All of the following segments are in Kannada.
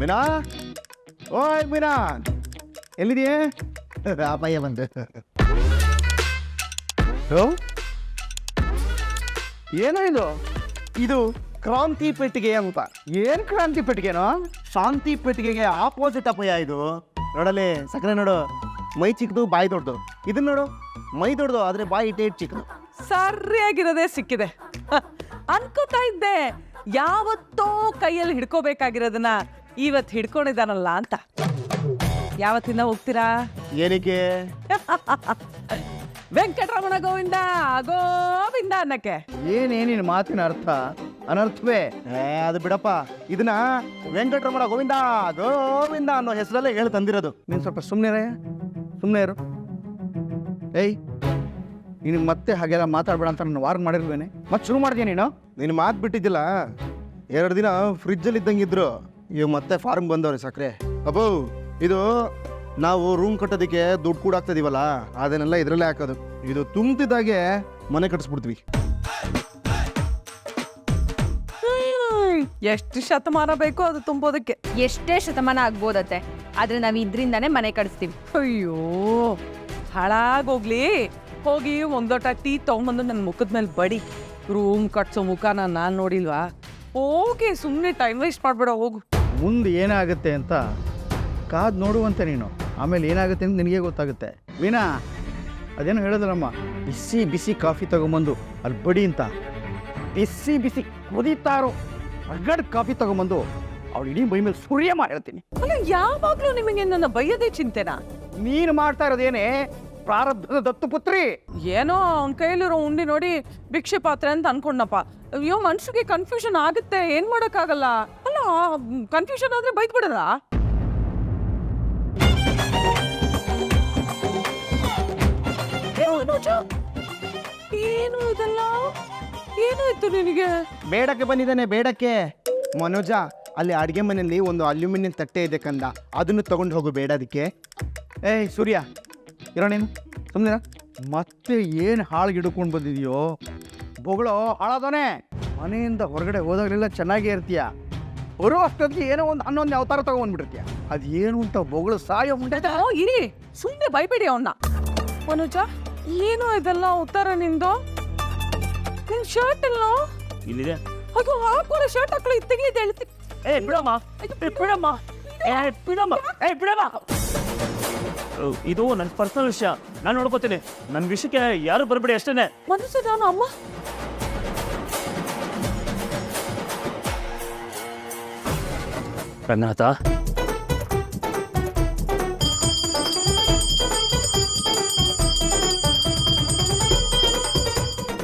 ಮೀನಾ? ಓಯ್ ಮೀನಾ. ಎಲ್ಲಿದೆಯೇ? ಅಪ್ಪಯ್ಯ ಬಂದೆ ಹೋ? ಏನೋ ಇದು? ಇದು ಕ್ರಾಂತಿ ಪೆಟ್ಟಿಗೆ ಅಂತ ಏನು ಕ್ರಾಂತಿ ಪೆಟ್ಟಿಗೆನೋ? ಶಾಂತಿ ಪೆಟ್ಟಿಗೆಗೆ ಆಪೋಸಿಟ್ ಅಪ್ಪಯ್ಯ ಇದು. ನೋಡಲಿ ಸಕ್ಕರೆ ನೋಡು. ಮೈ ಚಿಕ್ಕದು ಬಾಯಿ ದೊಡ್ಡದು. ಇದನ್ನ ನೋಡು. ಮೈ ದೊಡ್ಡದು ಆದರೆ ಬಾಯಿ ಇಟ್ಟೆ ಇಟ್ಟು ಚಿಕ್ಕದು ಸರಿಯಾಗಿರೋದೇ ಸಿಕ್ಕಿದೆ. ಅನ್ಕೋತಾ ಇದ್ದೆ. ಯಾವತ್ತೋ ಕೈಯಲ್ಲಿ ಹಿಡ್ಕೋಬೇಕಾಗಿರೋದನ್ನ ಇವತ್ತು ಹಿಡ್ಕೊಂಡಿದ್ದಾನಲ್ಲ ಅಂತ. ಯಾವತ್ತಿಂದ ಹೋಗ್ತೀರಾ? ಏನಕ್ಕೆ? ವೆಂಕಟರಮಣ ಗೋವಿಂದ ಗೋವಿಂದ ಅನ್ನಕ್ಕೆ ಏನೇನಿನ ಮಾತಿನ ಅರ್ಥ? ಅನರ್ಥವೇ? ಏ ಅದು ಬಿಡಪ್ಪ. ಇದನ್ನ ವೆಂಕಟರಮಣ ಗೋವಿಂದ ಗೋವಿಂದ ಅನ್ನೋ ಹೆಸರಲ್ಲೇ ಹೇಳಿ ತಂದಿರೋದು. ನೀನು ಸ್ವಲ್ಪ ಸುಮ್ಮನೆ ಸುಮ್ಮನೆ ಇರು. ಏಯ್ ನಿನಗೆ ಮತ್ತೆ ಹಾಗೆಲ್ಲ ಮಾತಾಡ್ಬೇಡ ಅಂತ ನಾನು ವಾರ್ನ್ ಮಾಡಿರ್ಬೇನೆ. ಮತ್ತೆ ಶುರು ಮಾಡಿದೆ ನೀನು? ನೀನು ಮಾತು ಬಿಟ್ಟಿದ್ದಿಲ್ಲ. ಎರಡು ದಿನ ಫ್ರಿಜ್ಜಲ್ಲಿ ಇದ್ದಂಗಿದ್ರು. ಇವ್ ಮತ್ತೆ ಫಾರ್ಮ್ ಬಂದವ್ರೆ ಸಕ್ಕರೆ ಅಬ್ಬೋ ಇದು ನಾವು ರೂಮ್ ಕಟ್ಟೋದಕ್ಕೆ ದುಡ್ಡು ಕೂಡ ಹಾಕ್ತಿದೀವಲ್ಲ ಅದನ್ನೆಲ್ಲ ಇದರಲ್ಲೇ ಹಾಕೋದು. ಇದು ತುಂಬ್ತಿದ್ದಾಗೆ ಮನೆ ಕಟ್ಟಿಸ್ಬಿಡ್ತೀವಿ ಹ್ಮ್, ಎಷ್ಟು ಶತಮಾನ ಬೇಕೋ ಅದು ತುಂಬೋದಕ್ಕೆ. ಎಷ್ಟೇ ಶತಮಾನ ಆಗ್ಬೋದತ್ತೆ ಆದ್ರೆ ನಾವ್ ಇದ್ರಿಂದಾನೇ ಮನೆ ಕಟ್ಸ್ತೀವಿ. ಅಯ್ಯೋ ಹಾಳಾಗೋಗ್ಲಿ. ಹೋಗಿ ಒಂದೊಟ್ಟ ಟೀ ತಗೊಂಬಂದು ನನ್ನ ಮುಖದ ಮೇಲೆ ಬಡಿ. ರೂಮ್ ಕಟ್ಸೋ ಮುಖನ ನಾನು ನೋಡಿಲ್ವಾ? ಹೋಗಿ ಸುಮ್ಮನೆ ಟೈಮ್ ವೇಸ್ಟ್ ಮಾಡ್ಬೇಡ ಹೋಗು. ಮುಂದೆ ಏನಾಗುತ್ತೆ ಅಂತ ಕಾದು ನೋಡುವಂತೆ ನೀನು. ಆಮೇಲೆ ಏನಾಗುತ್ತೆ ಅಂತ ನಿನಗೆ ಗೊತ್ತಾಗುತ್ತೆ. ವೀಣಾ ಅದೇನೋ ಹೇಳಿದ್ರಮ್ಮ ಬಿಸಿ ಬಿಸಿ ಕಾಫಿ ತಗೊಂಬಂದು ಅಲ್ಲಿ ಬಡಿ ಅಂತ. ಬಿಸಿ ಬಿಸಿ ಕುದೀತಾರೋ ಅರ್ಗಡ್ ಕಾಫಿ ತಗೊಂಬಂದು ಅವಳು ಇಡೀ ಮೈ ಮೇಲೆ ಸುರಿಯ ಮಾಡಿರ್ತೀನಿ ಅಲ್ಲ ಯಾವಾಗಲೂ ನಿಮಗೆ ನನ್ನ ಬೈಯದೇ ಚಿಂತೆನಾ? ನೀನು ಮಾಡ್ತಾ ಇರೋದೇನೇ ಪ್ರಾರಬ್ಧದ ದತ್ತು ಪುತ್ರಿ. ಏನೋ ಅವನ ಕೈಯಲ್ಲಿರೋ ಉಂಡಿ ನೋಡಿ ಭಿಕ್ಷೆ ಪಾತ್ರೆ ಅಂತ ಅನ್ಕೊಂಡಪ್ಪ ಅಯ್ಯೋ ಮನ್ಸಿಗೆ ಕನ್ಫ್ಯೂಷನ್ ಆಗುತ್ತೆ. ಏನ್ ಮಾಡಕ್ಕಾಗಲ್ಲ? ಕನ್ಫ್ಯೂಷನ್ ಆದ್ರೆ ಬೈಕ್ ಬಿಡಲ್ಲ ಏನು ಇದೆಲ್ಲ? ಏನು ನಿನಗೆ? ಬೇಡಕ್ಕೆ ಬಂದಿದ್ದಾನೆ, ಬೇಡಕ್ಕೆ. ಮನೋಜ, ಅಲ್ಲಿ ಅಡುಗೆ ಮನೆಯಲ್ಲಿ ಒಂದು ಅಲ್ಯೂಮಿನಿಯಂ ತಟ್ಟೆ ಇದೆ ಕಂದ. ಅದನ್ನು ತಗೊಂಡು ಹೋಗು ಬೇಡ ಅದಕ್ಕೆ. ಏಯ್, ಸೂರ್ಯ. ಇರೋಣೇನು ಸುಮ್ಮನೆ ಮತ್ತೆ ಏನು ಹಾಳು ಹಿಡ್ಕೊಂಡು ಬಂದಿದೆಯೋ? ಬೊಗಳು, ಹಾಳಾದವನೇ. ಮನೆಯಿಂದ ಹೊರಗಡೆ ಹೋದಾಗಲೆಲ್ಲ ಚೆನ್ನಾಗೇ ಇರ್ತೀಯ. ಬರೋ ಅಷ್ಟೊತ್ತಿಗೆ ಏನೋ ಒಂದು ಹನ್ನೊಂದು ಅವತಾರ ತಗೊಂಡ್ಬಿಟ್ಟಿರ್ತೀಯ ಅದು ಏನು ಅಂತ ಬೊಗಳು ಸಾಯೋ ಮುಂಡೆ. ಓ ಇರಿ. ಸುಮ್ಮನೆ ಬೈಬೇಡಿ ಅವನ್ನ ಮನೋಜ ಏನು ಇದೆಲ್ಲ ಉತ್ತರ ನಿಂದು? ನಿನ್ ಶರ್ಟ್ ಇಲ್ಲ ಇಲ್ಲಿದೆ. ಅದು ಹಾಕೋರ ಶರ್ಟ್ ಹಾಕಲು ಇತ್ತಿಗೆ ಇದೆ ಏ ಬಿಡಮ್ಮ. ಏ, ಬಿಡಮ್ಮ. ಏ ಬಿಡಮ್ಮ. ಏ ಬಿಡಮ್ಮ. ಓ, ಇದು ನನ್ನ ಪರ್ಸನಲ್ ವಿಷಯ. ನಾನು ನೋಡ್ಕೋತೀನಿ. ನನ್ನ ವಿಷಯಕ್ಕೆ ಯಾರು ಬರಬೇಡಿ ಅಷ್ಟೇನೆ. ಮನಸ್ಸು ನಾನು ಅಮ್ಮ. ರಂಗನಾಥ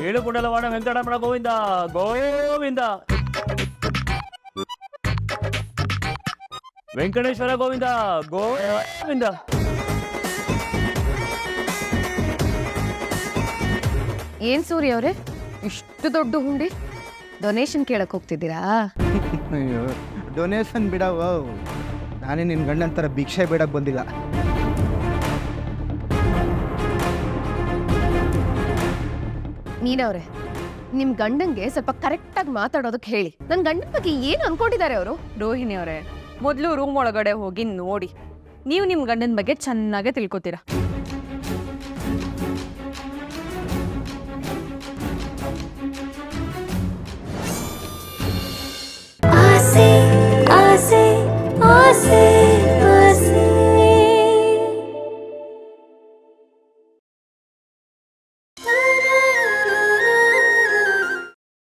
ಏಳು ಕುಂಡಲವಾಡ ವೆಂಕಟರಮಣ ಗೋವಿಂದ. ಗೋವಿಂದ. ವೆಂಕಟೇಶ್ವರ ಗೋವಿಂದ. ಗೋವಿಂದ. ಏನ್ ಸೂರಿ ಅವ್ರೆ? ಇಷ್ಟು ದೊಡ್ಡ ಹುಂಡಿ? ಡೊನೇಷನ್ ಕೇಳಕ್ ಹೋಗ್ತಿದ್ದೀರಾ? ಅಯ್ಯೋ. ಡೊನೇಷನ್ ಬಿಡವ ನಾನೇ ನಿನ್ನ ಗಂಡನ ಥರ ಭಿಕ್ಷೆ ಬೇಡಕ್ಕೆ ಬಂದಿಲ್ಲ. ಮೀನವ್ರೆ ನಿಮ್ ಗಂಡಂಗೆ ಸ್ವಲ್ಪ ಕರೆಕ್ಟಾಗಿ ಮಾತಾಡೋದಕ್ಕೆ ಹೇಳಿ. ನನ್ನ ಗಂಡನ ಬಗ್ಗೆ ಏನು ಅನ್ಕೊಂಡಿದ್ದಾರೆ ಅವರು? ರೋಹಿಣಿ ಅವರೇ ಮೊದಲು ರೂಮ್ ಒಳಗಡೆ ಹೋಗಿ ನೋಡಿ. ನೀವು ನಿಮ್ಮ ಗಂಡನ ಬಗ್ಗೆ ಚೆನ್ನಾಗೇ ತಿಳ್ಕೊತೀರಾ. see.